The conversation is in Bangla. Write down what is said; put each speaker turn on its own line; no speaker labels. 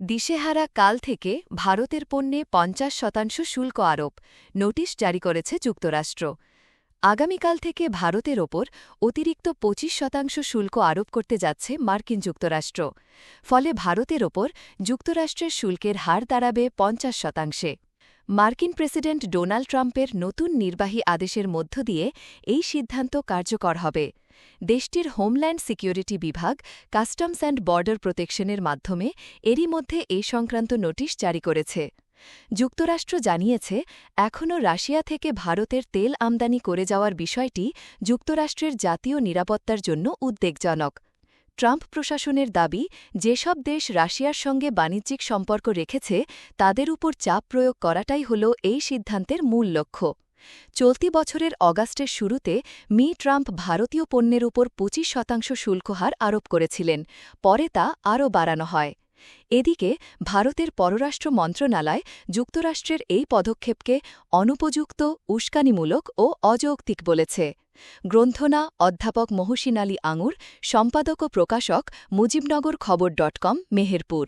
দিশেহারা কাল থেকে ভারতের পণ্যে পঞ্চাশ শতাংশ শুল্ক আরোপ, নোটিশ জারি করেছে যুক্তরাষ্ট্র। আগামীকাল থেকে ভারতের ওপর অতিরিক্ত ২৫ শতাংশ শুল্ক আরোপ করতে যাচ্ছে মার্কিন যুক্তরাষ্ট্র। ফলে ভারতের ওপর যুক্তরাষ্ট্রের শুল্কের হার দাঁড়াবে পঞ্চাশ শতাংশে। মার্কিন প্রেসিডেন্ট ডোনাল্ড ট্রাম্পের নতুন নির্বাহী আদেশের মধ্য দিয়ে এই সিদ্ধান্ত কার্যকর হবে। দেশটির হোমল্যান্ড সিকিউরিটি বিভাগ কাস্টমস অ্যান্ড বর্ডার প্রোটেকশনের মাধ্যমে এরই মধ্যে এই সংক্রান্ত নোটিশ জারি করেছে। যুক্তরাষ্ট্র জানিয়েছে, এখনও রাশিয়া থেকে ভারতের তেল আমদানি করে যাওয়ার বিষয়টি যুক্তরাষ্ট্রের জাতীয় নিরাপত্তার জন্য উদ্বেগজনক। ট্রাম্প প্রশাসনের দাবি, যেসব দেশ রাশিয়ার সঙ্গে বাণিজ্যিক সম্পর্ক রেখেছে, তাদের উপর চাপ প্রয়োগ করাটাই হল এই সিদ্ধান্তের মূল লক্ষ্য। চলতি বছরের অগাস্টের শুরুতে মি ট্রাম্প ভারতীয় পণ্যের উপর পঁচিশ শতাংশ শুল্কহার আরোপ করেছিলেন, পরে তা আরও বাড়ানো হয়। এদিকে, ভারতের পররাষ্ট্র মন্ত্রণালয় যুক্তরাষ্ট্রের এই পদক্ষেপকে অনুপযুক্ত, উস্কানিমূলক ও অযৌক্তিক বলেছে। গ্রন্থনা অধ্যাপক মহসিন আলী আঙুর, সম্পাদক ও প্রকাশক মুজিবনগর খবর ডট কম, মেহেরপুর।